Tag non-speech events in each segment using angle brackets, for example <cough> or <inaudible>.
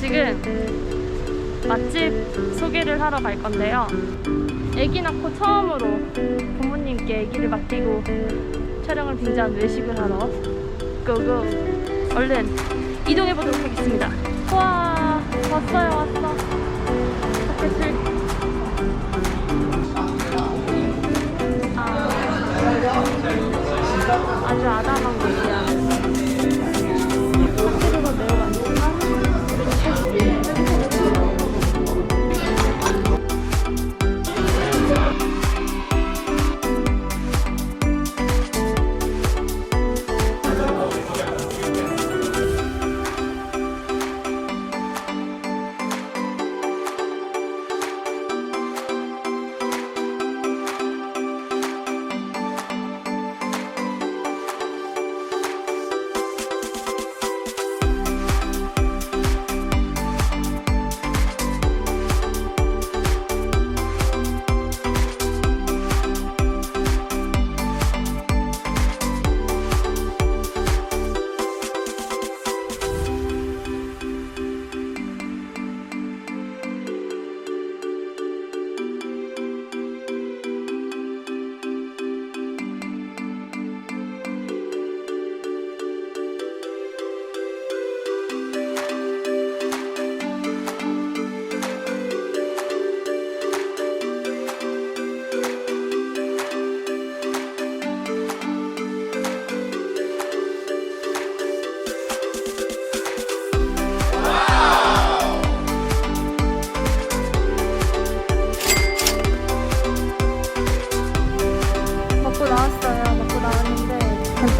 지금 맛집 소개를 하러 갈 건데요. 아기 낳고 처음으로 부모님께 아기를 맡기고 촬영을 빈자한 외식을 하러 고고 얼른 이동해 보도록 하겠습니다. 와 왔어요 왔어. 햇빛을 아, 아주 아담한 곳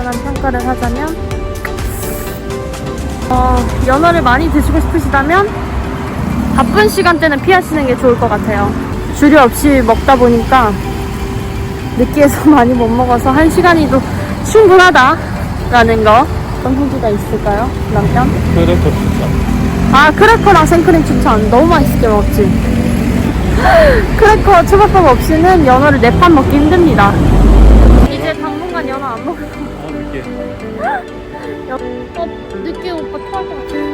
간단한 평가를 하자면 어, 연어를 많이 드시고 싶으시다면 바쁜 시간대는 피하시는 게 좋을 것 같아요. 주류 없이 먹다 보니까 느끼해서 <laughs> 많이 못 먹어서 한 시간이도 충분하다라는 거 어떤 후기가 있을까요? 남편? 크래커 추천. 아 크래커랑 생크림 추천 너무 맛있게 먹었지 <laughs> 크래커 초밥밥 없이는 연어를 네 판 먹기 힘듭니다 이제 당분간 연어 안 먹을 야, 어, 늦게 오빠 토할 것 같아.